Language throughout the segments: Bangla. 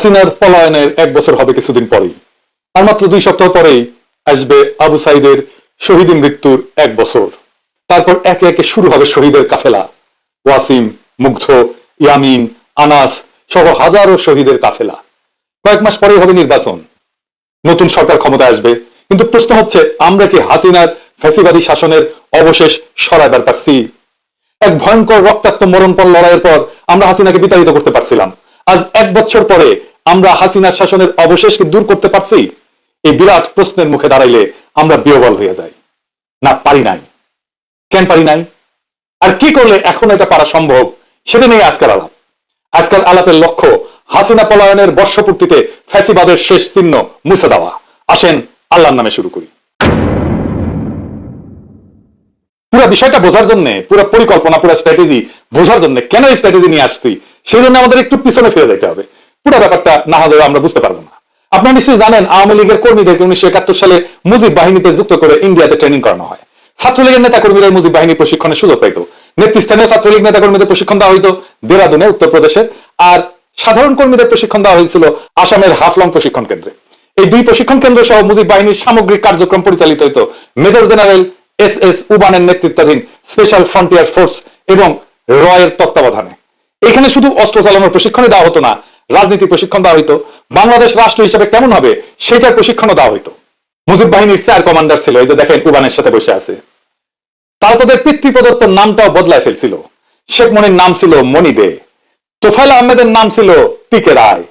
হাসিনার পলায়নের এক বছর হবে কিছুদিন পরেই। আর মাত্র দুই সপ্তাহ পরেই আসবে আবু সাইদের শহীদ মৃত্যুর এক বছর। তারপর একে একে শুরু হবে শহীদের কাফেলা। ওয়াসিম, মুগ্ধ, ইয়ামিন, আনাস সহ হাজারো শহীদের কাফেলা। কয়েক মাস পরেই হবে নির্বাচন। নতুন সরকার ক্ষমতায় আসবে। কিন্তু প্রশ্ন হচ্ছে, আমরা কি হাসিনার ফ্যাসিবাদী শাসনের অবশেষ সরাইবার পারছি? এক ভয়ঙ্কর রক্তাক্ত মরণপণ লড়াইয়ের পর আমরা হাসিনাকে বিতাড়িত করতে পারছিলাম। আজ এক বছর পরে আমরা হাসিনার শাসনের অবশেষকে দূর করতে পারছি? এই বিরাট প্রশ্নের মুখে দাঁড়াইলে আমরা বিয়বল হয়ে যাই। না, পারি নাই। কেন পারি নাই? আর কি করলে এখন এটা পারা সম্ভব? সেটা নিয়ে আজকের আলাপ। আজকের আলাপের লক্ষ্য হাসিনা পলায়নের বর্ষপূর্তিতে ফ্যাসিবাদের শেষ চিহ্ন মুছে দেওয়া। আসেন, আল্লাহর নামে শুরু করি। পুরো বিষয়টা বোঝার জন্য, পুরো পরিকল্পনা, পুরো স্ট্র্যাটেজি বোঝার জন্য কেন এই স্ট্র্যাটেজি নিয়ে আসছি? সেই জন্য আমাদের একটু পিছনে ফিরে যেতে হবে। পুরো ব্যাপারটা না হলে আমরা বুঝতে পারব না। আপনারা নিশ্চয়ই জানেন, আওয়ামী লীগের কর্মীদেরকে উনিশশো একাত্তর সালে মুজিব বাহিনীতে যুক্ত করে ইন্ডিয়াতে ট্রেনিং করানো হয়। ছাত্রলীগের নেতা কর্মীরা মুজিব বাহিনী প্রশিক্ষণের সুযোগ পাইত। নেতৃস্থানীয় ছাত্রলীগ নেতা কর্মীদের প্রশিক্ষণ দেওয়া হইতো দেরাদুনে, উত্তরপ্রদেশের। আর সাধারণ কর্মীদের প্রশিক্ষণ দেওয়া হয়েছিল আসামের হাফলং প্রশিক্ষণ কেন্দ্রে। এই দুই প্রশিক্ষণ কেন্দ্র সহ মুজিব বাহিনীর সামগ্রিক কার্যক্রম পরিচালিত হইতো। মেজর জেনারেল এস এস উবানের নেতৃত্বাধীন স্পেশাল ফ্রন্টিয়ার ফোর্স এবং রয়ের তত্ত্বাবধানে। এখানে শুধু অস্ত্র চালানোর প্রশিক্ষণে দেওয়া হতো না রাজনীতি প্রশিক্ষণ দেওয়া হইতো, বাংলাদেশ রাষ্ট্র হিসেবে কেমন হবে সেটার প্রশিক্ষণও দেওয়া হইতো। মুজিব বাহিনীর স্যার কমান্ডার ছিল, এই যে দেখেন উবানের সাথে বসে আছে। তারা তাদের পিতৃপ্রদত্ত নামটাও বদলায় ফেলছিল। শেখ মনির নাম ছিল মনি দে তোফাইল আহমেদের নাম ছিল পিকে রায়,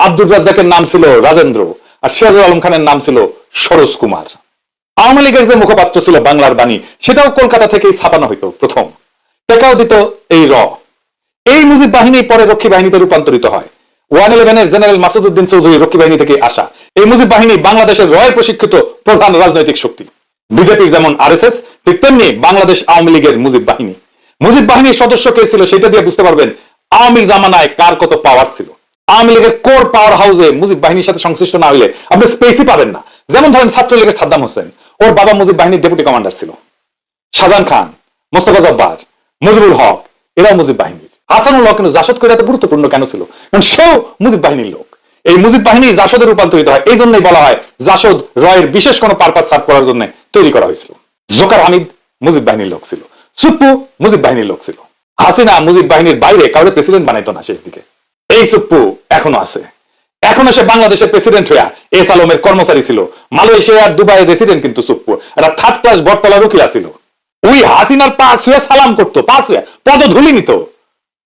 আব্দুর রাজ্জাকের নাম ছিল রাজেন্দ্র, আর সিরাজুল আলম খানের নাম ছিল সরোজ কুমার। আওয়ামী লীগের যে মুখপাত্র ছিল বাংলার বাণী, সেটাও কলকাতা থেকেই ছাপানো হইতো প্রথম। টেকাও দিত এই র। এই মুজিব বাহিনী পরে রক্ষী বাহিনীতে রূপান্তরিত হয়। ওয়ান ইলেভেনের জেনারেল মাসুদুদ্দিন চৌধুরী রক্ষী বাহিনী থেকে আসা। এই মুজিব বাহিনী বাংলাদেশের রয় প্রশিক্ষিত প্রধান রাজনৈতিক শক্তি। বিজেপির যেমন আরএসএস, ঠিক তেমনি বাংলাদেশ আওয়ামী লীগের মুজিব বাহিনী। মুজিব বাহিনীর সদস্য কে ছিল সেটা দিয়ে বুঝতে পারবেন, আওয়ামী জামানায় কার কত পাওয়ার ছিল। আওয়ামী লীগের কোর পাওয়ার হাউসে মুজিব বাহিনীর সাথে সংশ্লিষ্ট না হলে আপনি স্পেসই পাবেন না। যেমন ধরেন ছাত্রলীগের সাদ্দাম হোসেন, ওর বাবা মুজিব বাহিনীর ডেপুটি কমান্ডার ছিল। শাহজাহান খান, মোস্তফা জব্বার, মুজিবুল হক, এরাও মুজিব বাহিনীর হাসানুল হক কিন্তু জাসদ করে এত গুরুত্বপূর্ণ কেন ছিল? কারণ সেও মুজিব বাহিনীর লোক। এই মুজিব বাহিনী জাসদে রূপান্তরিত হয় এই জন্যই বলা হয় জাসদ রয়ের বিশেষ কোনো পারপাস সার্ভ করার জন্য তৈরি করা হয়েছিল। জোকার হামিদ মুজিব বাহিনীর লোক ছিল। সুপ্পু মুজিব বাহিনীর লোক ছিল। হাসিনা মুজিব বাহিনীর বাইরে কাউরে প্রেসিডেন্ট বানাইতো না শেষ দিকে। এই সুপ্পু এখনও আছে। এখনও সে বাংলাদেশের প্রেসিডেন্ট হইয়া এস আলমের কর্মচারী ছিল। মালয়েশিয়ার দুবাইয়ের রেসিডেন্ট কিন্তু সুপ্পু। একটা থার্ড ক্লাস বটতলা রুকিয়া ছিল। ওই হাসিনার পাশ হয়ে সালাম করতো পাশ হয়ে পদধূলি নিত।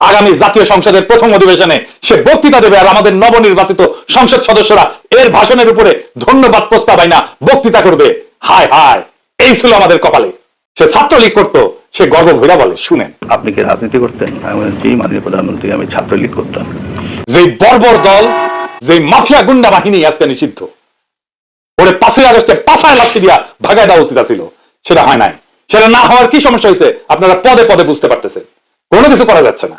আগামী জাতীয় সংসদের প্রথম অধিবেশনে সে বক্তৃতা দেবে আর আমাদের নবনির্বাচিত সংসদ সদস্যরা এর ভাষণের উপরে ধন্যবাদ প্রস্তাব আইনা বক্তৃতা করবে। হায় হায় এই ছিল আমাদের কপালে। সে ছাত্রলীগ করতো সে গর্ব ভৈরা বলে শুনেন। আপনি কি রাজনীতি করতেন? জি মাননীয় প্রধানমন্ত্রী আমি ছাত্রলীগ করতাম। যে বর্বর দল যে মাফিয়া গুন্ডা বাহিনী আজকে নিষিদ্ধ ওরে পাঁচই আগস্টে পাঁচায় লাঠি দিয়া ভাগায় দেওয়া উচিত ছিল সেটা হয় নাই। সেটা না হওয়ার কি সমস্যা হয়েছে আপনারা পদে পদে বুঝতে পারতেছেন। কোনো কিছু করা যাচ্ছে না।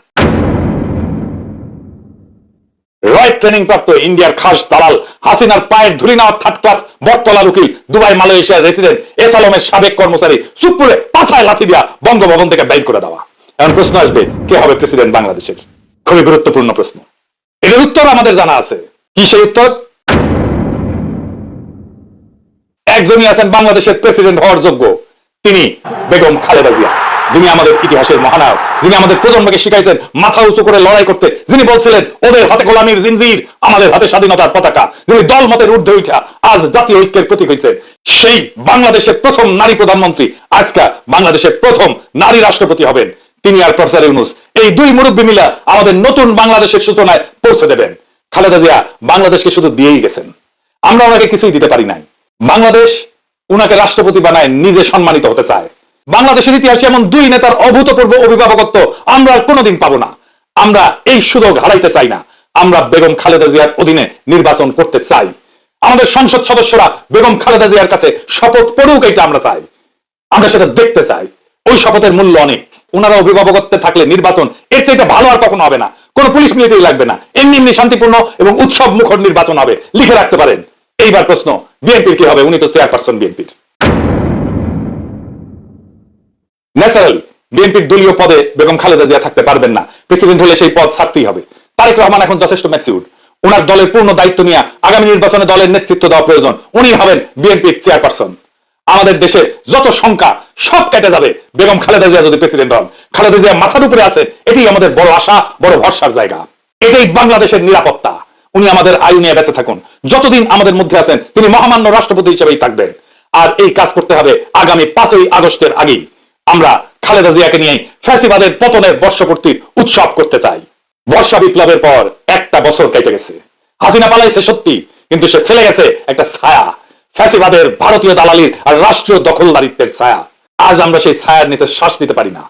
রয় ট্রেনিং প্রাপ্ত ইন্ডিয়ার খাস দালাল হাসিনার পায়ের ধুলি নেওয়া থার্ড ক্লাস বটতলার উকিল দুবাই, মালয়েশিয়ার রেসিডেন্ট এস আলমের সাবেক কর্মচারী সুপুরে পাছায় লাথি দিয়া বঙ্গভবন থেকে বাইর করে দেওয়া। এখন প্রশ্ন আসবে, কে হবে প্রেসিডেন্ট বাংলাদেশের? খুবই গুরুত্বপূর্ণ প্রশ্ন। এর উত্তর আমাদের জানা আছে। কি সেই উত্তর? একজনই আছেন বাংলাদেশের প্রেসিডেন্ট হওয়ার যোগ্য, তিনি বেগম খালেদা জিয়া। যিনি আমাদের ইতিহাসের মহানায়ক, যিনি আমাদের প্রজন্মকে শিখাইছেন, মাথা উঁচু করে লড়াই করতে, যিনি বলছিলেন, ওদের হাতে গোলামীর জিনজির, আমাদের হাতে স্বাধীনতার পতাকা। যিনি দল মতের ঊর্ধ্বে উঠা আজ জাতীয় ঐক্যের প্রতীক হয়েছেন সেই বাংলাদেশের প্রথম নারী প্রধানমন্ত্রী। আজকা বাংলাদেশের প্রথম নারী রাষ্ট্রপতি হবেন। তিনি আর প্রফেসর ইউনুস, এই দুই মুরব্বী মিলা আমাদের নতুন বাংলাদেশের সূচনায় পৌঁছে দেবেন। খালেদা জিয়া বাংলাদেশকে শুধু দিয়েই গেছেন। আমরা ওনাকে কিছুই দিতে পারি নাই। বাংলাদেশ উনাকে রাষ্ট্রপতি বানায় নিজে সম্মানিত হতে চায়। বাংলাদেশের ইতিহাসে এমন দুই নেতার অভূতপূর্ব অভিভাবকত্ব আমরা কোনোদিন পাবো না। আমরা এই সুযোগ হারাইতে চাই না। আমরা বেগম খালেদা জিয়ার অধীনে নির্বাচন করতে চাই। আমাদের সংসদ সদস্যরা বেগম খালেদা জিয়ার কাছে শপথ পড়ুক এটা আমরা চাই। আমরা সেটা দেখতে চাই। ওই শপথের মূল্য অনেক। ওনারা অভিভাবকত্বে থাকলে নির্বাচন এর চাইতে ভালো আর কখনো হবে না। কোনো পুলিশ মিলিটারি লাগবে না। এমনি এমনি শান্তিপূর্ণ এবং উৎসব মুখর নির্বাচন হবে। লিখে রাখতে পারেন। এইবার প্রশ্ন, বিএনপির কি হবে? উনি তো চেয়ারপারসন বিএনপির। ন্যাচারাল বিএনপির দলীয় পদে বেগম খালেদা জিয়া থাকতে পারবেন না। প্রেসিডেন্ট হলে সেই পদ ছাড়তেই হবে। তারেক রহমান এখন যথেষ্ট ম্যাচিউর ওনার দলের পূর্ণ দায়িত্ব নিয়ে আগামী নির্বাচনে দলের নেতৃত্ব দেওয়া প্রয়োজন। উনি হবেন বিএনপির চেয়ারপারসন আমাদের দেশের যত সংখ্যা সব কেটে যাবে। বেগম খালেদা জিয়া যদি প্রেসিডেন্ট হন, খালেদা জিয়া মাথার উপরে আছেন এটাই আমাদের বড় আশা, বড় ভরসার জায়গা। এটাই বাংলাদেশের নিরাপত্তা। উনি আমাদের আয়ু নিয়ে বেঁচে থাকুন। যতদিন আমাদের মধ্যে আছেন, তিনি মহামান্য রাষ্ট্রপতি হিসেবেই থাকবেন। আর এই কাজ করতে হবে আগামী পাঁচই আগস্টের আগেই। আমরা খালেদা জিয়াকে নিয়ে ফ্যাসিবাদের পতনের বর্ষপূর্তির উৎসব করতে চাই। বর্ষা বিপ্লবের পর একটা বছর কেটে গেছে। হাসিনা পালাইছে সত্যি, কিন্তু সে ফেলে গেছে একটা ছায়া। ফ্যাসিবাদের ভারতীয় দালালির আর রাষ্ট্রীয় দখলদারিত্বের ছায়া। আজ আমরা সেই ছায়ার নিচে শ্বাস নিতে পারি না।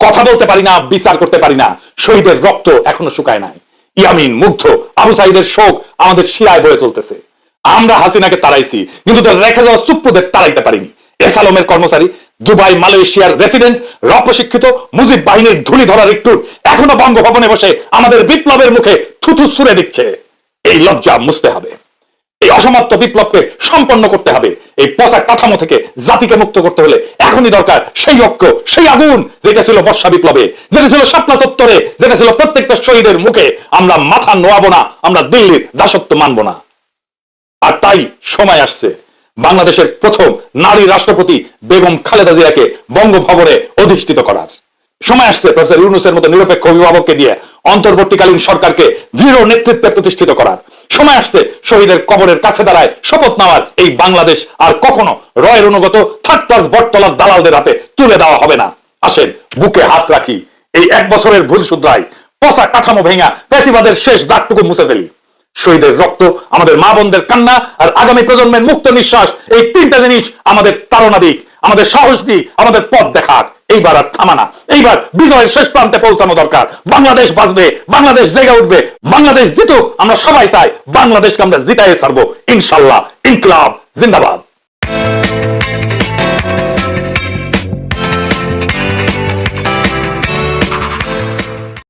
কথা বলতে পারি না, বিচার করতে পারি না। শহীদের রক্ত এখনও শুকায় নাই। ইয়ামিন, মুগ্ধ, আবু সাইদের শোক আমাদের শিরায় বয়ে চলতেছে। আমরা হাসিনাকে তাড়াইছি, কিন্তু তার রেখে যাওয়া সুপ্পুদের তাড়াইতে পারিনি। এসালমের কর্মচারী দুবাই, মালয়েশিয়ার রেসিডেন্ট র প্রশিক্ষিত মুজিব বাহিনীর ধুলি ধরার একটু এখনও বঙ্গভবনে বসে আমাদের বিপ্লবের মুখে থুথু সুরে দিচ্ছে। এই লজ্জা মুছতে হবে। এই অসমাপ্ত বিপ্লবকে সম্পন্ন করতে হবে। এই পচা কাঠামো থেকে জাতিকে মুক্ত করতে হলে এখনই দরকার সেই ঐক্য, সেই আগুন, যেটা ছিল বর্ষা বিপ্লবে, যেটা ছিল স্বপ্ন চত্বরে যেটা ছিল প্রত্যেকটা শহীদের মুখে। আমরা মাথা নোয়াবো না, আমরা দিল্লির দাসত্ব মানবো না। আর তাই সময় আসছে। বাংলাদেশের প্রথম নারী রাষ্ট্রপতি বেগম খালেদা জিয়াকে বঙ্গভবনে অধিষ্ঠিত করার। সময় আসছে প্রফেসর ইউনুসের মতো নিরপেক্ষ অভিভাবককে দিয়ে অন্তর্বর্তীকালীন সরকারকে দৃঢ় নেতৃত্বে প্রতিষ্ঠিত করার। সময় আসছে শহীদের কবরের কাছে দাঁড়ায় শপথ নেওয়ার এই বাংলাদেশ আর কখনো রয়ের অনুগত থার্ড ক্লাস বটতলার দালালদের হাতে তুলে দেওয়া হবে না। আসেন, বুকে হাত রাখি। এই এক বছরের ভুল শুধরাই পচা কাঠামো ভেঙা পেশিবাদের শেষ দাগটুকু মুছে ফেলি। শহীদের রক্ত, আমাদের মা বোনদের কান্না আর আগামী প্রজন্মের মুক্ত নিঃশ্বাস, এই তিনটা জিনিস আমাদের তাড়না দিক, আমাদের সাহস দিক, আমাদের পথ দেখাক। এইবার আর থামানা এইবার বিজয়ের শেষ প্রান্তে পৌঁছানো দরকার। বাংলাদেশ বাঁচবে, বাংলাদেশ জেগে উঠবে, বাংলাদেশ জিতুক, আমরা সবাই চাই বাংলাদেশকে আমরা জিতাই ছাড়বো। ইনশাল্লাহ, ইনকলাব, জিন্দাবাদ।